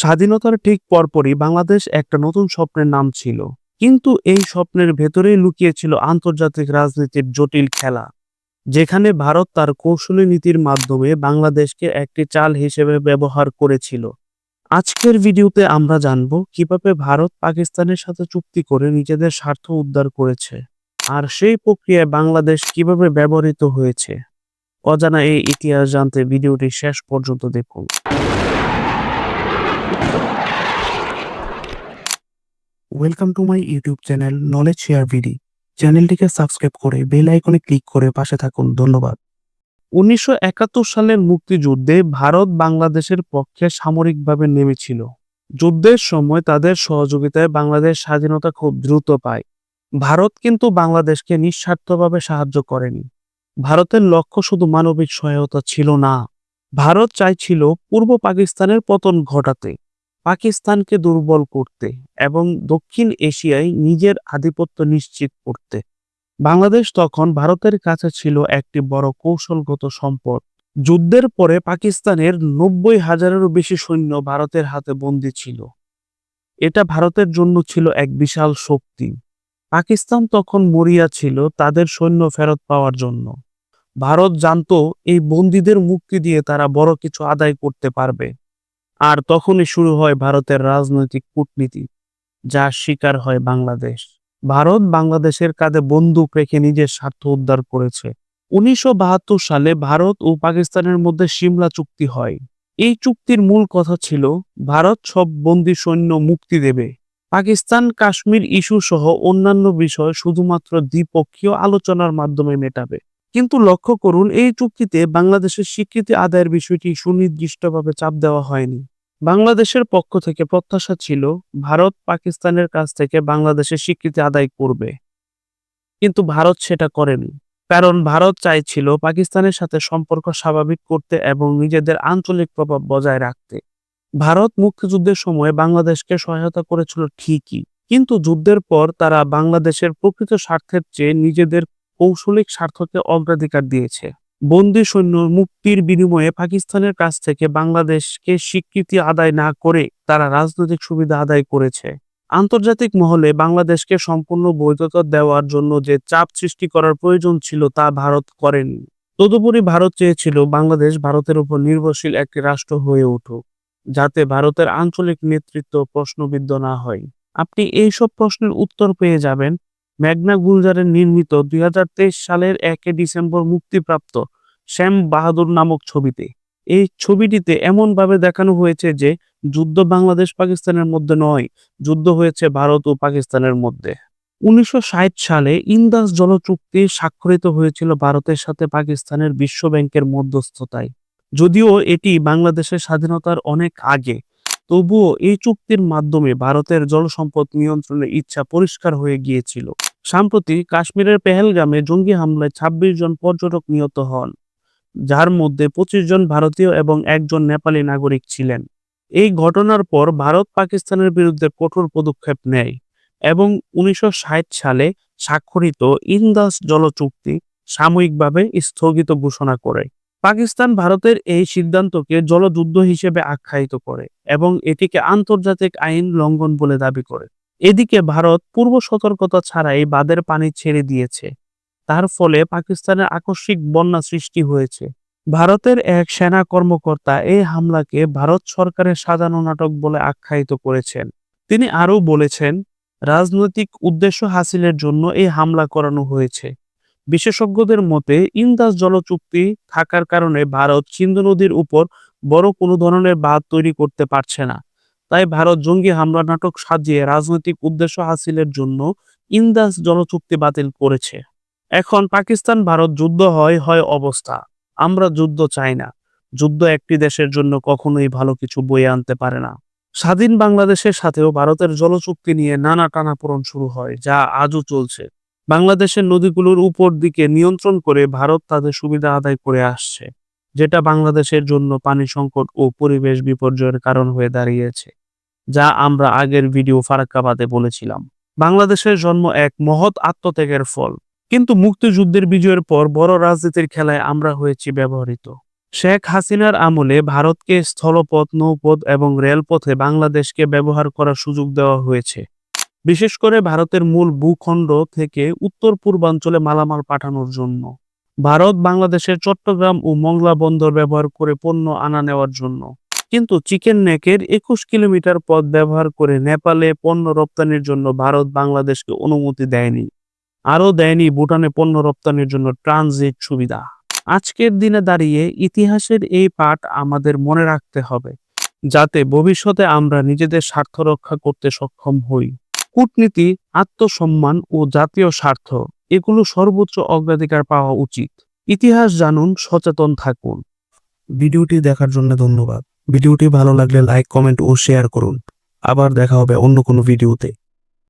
স্বাধীনতার ঠিক পরপরই বাংলাদেশ একটা নতুন স্বপ্নের নাম ছিল। কিন্তু এই স্বপ্নের ভেতরেই লুকিয়েছিল আন্তর্জাতিক রাজনীতির জটিল খেলা, যেখানে ভারত তার কৌশলী নীতির মাধ্যমে বাংলাদেশকে একটি চাল হিসেবে ব্যবহার করেছিল। আজকের ভিডিওতে আমরা জানব কীভাবে ভারত পাকিস্তানের সাথে চুক্তি করে নিজেদের স্বার্থ উদ্ধার করেছে, আর সেই প্রক্রিয়ায় বাংলাদেশ কীভাবে ব্যবহৃত হয়েছে। অজানা এই ইতিহাস জানতে ভিডিওটি শেষ পর্যন্ত দেখুন। Welcome to my YouTube channel knowledge share ভিডি চ্যানেলটিকে সাবস্ক্রাইব করে বেল আইকনে ক্লিক করে পাশে থাকুন। ধন্যবাদ। উনিশশো একাত্তর সালের মুক্তিযুদ্ধে ভারত বাংলাদেশের পক্ষে সামরিকভাবে নেমেছিল। যুদ্ধের সময় তাদের সহযোগিতায় বাংলাদেশ স্বাধীনতা খুব দ্রুত পায়। ভারত কিন্তু বাংলাদেশকে নিঃস্বার্থভাবে সাহায্য করেনি। ভারতের লক্ষ্য শুধু মানবিক সহায়তা ছিল না। ভারত চাইছিল পূর্ব পাকিস্তানের পতন ঘটাতে। পাকিস্তানকে দুর্বল করতে এবং দক্ষিণ এশিয়ায় নিজের আধিপত্য নিশ্চিত করতে। বাংলাদেশ তখন ভারতের কাছে ছিল একটি বড় কৌশলগত সম্পদ। যুদ্ধের পরে পাকিস্তানের নব্বই হাজারেরও বেশি সৈন্য ভারতের হাতে বন্দী ছিল। এটা ভারতের জন্য ছিল এক বিশাল শক্তি। পাকিস্তান তখন মরিয়া ছিল তাদের সৈন্য ফেরত পাওয়ার জন্য। ভারত জানতো এই বন্দীদের মুক্তি দিয়ে তারা বড় কিছু আদায় করতে পারবে। আর তখনই শুরু হয় ভারতের রাজনৈতিক কূটনীতি, যা শিকার হয় বাংলাদেশ। ভারত বাংলাদেশের কাঁধে বন্দুক রেখে নিজের স্বার্থ উদ্ধার করেছে। উনিশশো বাহাত্তর সালে ভারত ও পাকিস্তানের মধ্যে সিমলা চুক্তি হয়। এই চুক্তির মূল কথা ছিল, ভারত সব বন্দী সৈন্য মুক্তি দেবে। পাকিস্তান, কাশ্মীর ইস্যু সহ অন্যান্য বিষয় শুধুমাত্র দ্বিপক্ষীয় আলোচনার মাধ্যমে মেটাবে। কিন্তু লক্ষ্য করুন, এই চুক্তিতে বাংলাদেশের স্বীকৃতি আদায়ের বিষয়টি সুনির্দিষ্টভাবে চাপ দেওয়া হয়নি। বাংলাদেশের পক্ষ থেকে প্রত্যাশা ছিল, ভারত পাকিস্তানের কাছ থেকে বাংলাদেশের স্বীকৃতি আদায় করবে। কিন্তু ভারত সেটা করেনি, কারণ ভারত চাইছিল পাকিস্তানের সাথে সম্পর্ক স্বাভাবিক করতে এবং নিজেদের আঞ্চলিক প্রভাব বজায় রাখতে। ভারত মুক্তিযুদ্ধের সময় বাংলাদেশকে সহায়তা করেছিল ঠিকই, কিন্তু যুদ্ধের পর তারা বাংলাদেশের প্রকৃত স্বার্থের চেয়ে নিজেদের কৌশলিক স্বার্থকে অগ্রাধিকার দিয়েছে। বন্দি সৈন্য মুক্তির বিনিময়ে পাকিস্তানের কাছ থেকে বাংলাদেশকে স্বীকৃতি আদায় না করে তারা রাজনৈতিক সুবিধা আদায় করেছে। আন্তর্জাতিক মহলে বাংলাদেশকে সম্পূর্ণ বৈধতা দেওয়ার জন্য যে চাপ সৃষ্টি করার প্রয়োজন ছিল তা ভারত করেনি। তদুপরি ভারত চেয়েছিল বাংলাদেশ ভারতের উপর নির্ভরশীল একটি রাষ্ট্র হয়ে উঠুক, যাতে ভারতের আঞ্চলিক নেতৃত্ব প্রশ্নবিদ্ধ না হয়। আপনি এইসব প্রশ্নের উত্তর পেয়ে যাবেন। মেঘনা গুলজারের নির্মিত দুই হাজার তেইশ সালের একে ডিসেম্বর মুক্তিপ্রাপ্ত শ্যাম বাহাদুর নামক ছবিতে। এই ছবিটিতে এমনভাবে দেখানো হয়েছে যে, যুদ্ধ বাংলাদেশ পাকিস্তানের মধ্যে নয়, যুদ্ধ হয়েছে ভারত ও পাকিস্তানের মধ্যে। উনিশশো সালে ইন্দাস জল চুক্তি স্বাক্ষরিত হয়েছিল ভারতের সাথে পাকিস্তানের বিশ্ব ব্যাংকের মধ্যস্থতায়। যদিও এটি বাংলাদেশের স্বাধীনতার অনেক আগে, তবুও এই চুক্তির মাধ্যমে ভারতের জল সম্পদ নিয়ন্ত্রণের ইচ্ছা পরিষ্কার হয়ে গিয়েছিল। সম্প্রতি কাশ্মীরের পেহেলগামে জঙ্গি হামলায় ২৬ জন পর্যটক নিহত হন, যার মধ্যে পঁচিশ জন ভারতীয় এবং একজন নেপালি নাগরিক ছিলেন। এই ঘটনার পর ভারত পাকিস্তানের বিরুদ্ধে কঠোর পদক্ষেপ নেয় এবং উনিশশো ষাট সালে স্বাক্ষরিত ইন্দাস জল চুক্তি সাময়িকভাবে স্থগিত ঘোষণা করে। পাকিস্তান ভারতের এই সিদ্ধান্তকে জলযুদ্ধ হিসেবে আখ্যায়িত করে এবং এটিকে আন্তর্জাতিক আইন লঙ্ঘন বলে দাবি করে। এদিকে ভারত পূর্ব সতর্কতা ছাড়াই বাঁধের পানি ছেড়ে দিয়েছে। তার ফলে পাকিস্তানের আকস্মিক বন্যা সৃষ্টি হয়েছে। ভারতের এক সেনা কর্মকর্তা এই হামলাকে ভারত সরকারের সাজানো নাটক বলে আখ্যায়িত করেছেন। তিনি আরও বলেছেন, রাজনৈতিক উদ্দেশ্য হাসিলের জন্য এই হামলা করানো হয়েছে। বিশেষজ্ঞদের মতে, ইন্দাস জল চুক্তি থাকার কারণে ভারত সিন্ধু নদীর উপর বড় কোনো ধরনের বাঁধ তৈরি করতে পারছে না। তাই ভারত জঙ্গি হামলা নাটক সাজিয়ে রাজনৈতিক উদ্দেশ্য হাসিলের জন্য ইন্দাস জলচুক্তি বাতিল করেছে। এখন পাকিস্তান ভারত যুদ্ধ হয় হয় অবস্থা। আমরা যুদ্ধ চাই না। যুদ্ধ একটি দেশের জন্য কখনোই ভালো কিছু বয়ে আনতে পারে না। স্বাধীন বাংলাদেশের সাথেও ভারতের জলচুক্তি নিয়ে নানা টানাপোড়ন শুরু হয়, যা আজও চলছে। বাংলাদেশের নদীগুলোর উপর দিকে নিয়ন্ত্রণ করে ভারত তাদের সুবিধা আদায় করে আসছে, যেটা বাংলাদেশের জন্য পানি সংকট ও পরিবেশ বিপর্যয়ের কারণ হয়ে দাঁড়িয়েছে। যা আমরা আগের ভিডিও ফারাক্কাবাদে বলেছিলাম। বাংলাদেশের জন্ম এক মহৎ আত্মত্যাগের ফল। কিন্তু মুক্তিযুদ্ধের বিজয়ের পর বড় রাজনীতির খেলায় আমরা হয়েছি ব্যবহৃত। শেখ হাসিনার আমলে ভারতকে স্থলপথ, নৌপথ এবং রেলপথে বাংলাদেশকে ব্যবহার করার সুযোগ দেওয়া হয়েছে। বিশেষ করে ভারতের মূল ভূখণ্ড থেকে উত্তর পূর্বাঞ্চলে মালামাল পাঠানোর জন্য। ভারত বাংলাদেশের চট্টগ্রাম ও মংলা বন্দর ব্যবহার করে পণ্য আনা নেওয়ার জন্য। কিন্তু চিকেন নেকের একুশ কিলোমিটার পথ ব্যবহার করে নেপালে পণ্য রপ্তানির জন্য ভারত বাংলাদেশকে অনুমতি দেয়নি। আরও দেয়নি ভুটানে পণ্য রপ্তানির জন্য ট্রানজিট সুবিধা। আজকের দিনে দাঁড়িয়ে ইতিহাসের এই পাঠ আমাদের মনে রাখতে হবে, যাতে ভবিষ্যতে আমরা নিজেদের স্বার্থ রক্ষা করতে সক্ষম হই। কূটনীতি, আত্মসম্মান ও জাতীয় স্বার্থ, এগুলো সর্বোচ্চ অগ্রাধিকার পাওয়া উচিত। ইতিহাস জানুন, সচেতন থাকুন। ভিডিওটি দেখার জন্য ধন্যবাদ। ভিডিওটি ভালো লাগলে লাইক কমেন্ট ও শেয়ার করুন। আবার দেখা হবে অন্য কোনো ভিডিওতে।